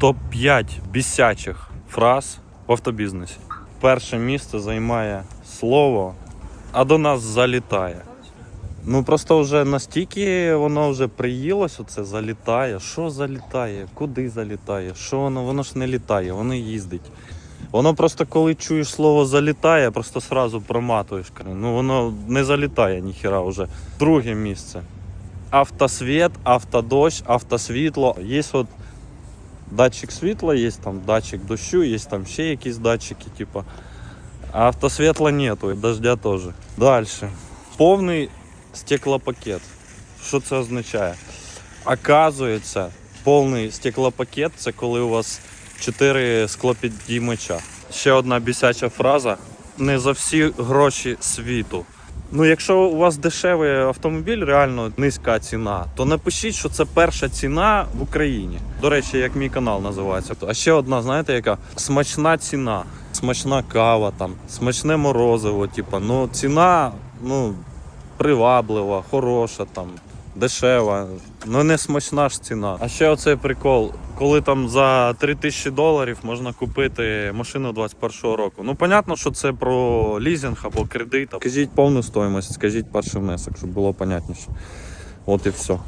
Топ-5 бісячих фраз в автобізнесі. Перше місце займає слово, а до нас залітає. Ну просто вже настільки воно вже приїлось, оце залітає. Що залітає? Куди залітає? Що воно? Воно ж не літає, воно їздить. Воно просто коли чуєш слово залітає, просто сразу проматуєш. Ну воно не залітає ніхіра вже. Друге місце. Автосвіт, автодощ, автосвітло. Є от датчик світла, є там датчик дощу, є там ще якісь датчики, типу. А автосвітла нету, і дождя теж. Далі. Повний стеклопакет. Що це означає? Оказується, повний стеклопакет це коли у вас 4 склопідіймача. Ще одна бісяча фраза. Не за всі гроші світу. Ну, якщо у вас дешевий автомобіль, реально низька ціна, то напишіть, що це перша ціна в Україні. До речі, як мій канал називається. А ще одна, знаєте, яка смачна ціна, смачна кава, там, смачне морозиво. Типу, ну ціна, ну приваблива, хороша, там, дешева, ну не смачна ж ціна. А ще оцей прикол, коли там за 3000 доларів можна купити машину 21-го року. Ну, понятно, що це про лізинг або кредит. Скажіть повну стоїмость, скажіть перший внесок, щоб було понятніше. От і все.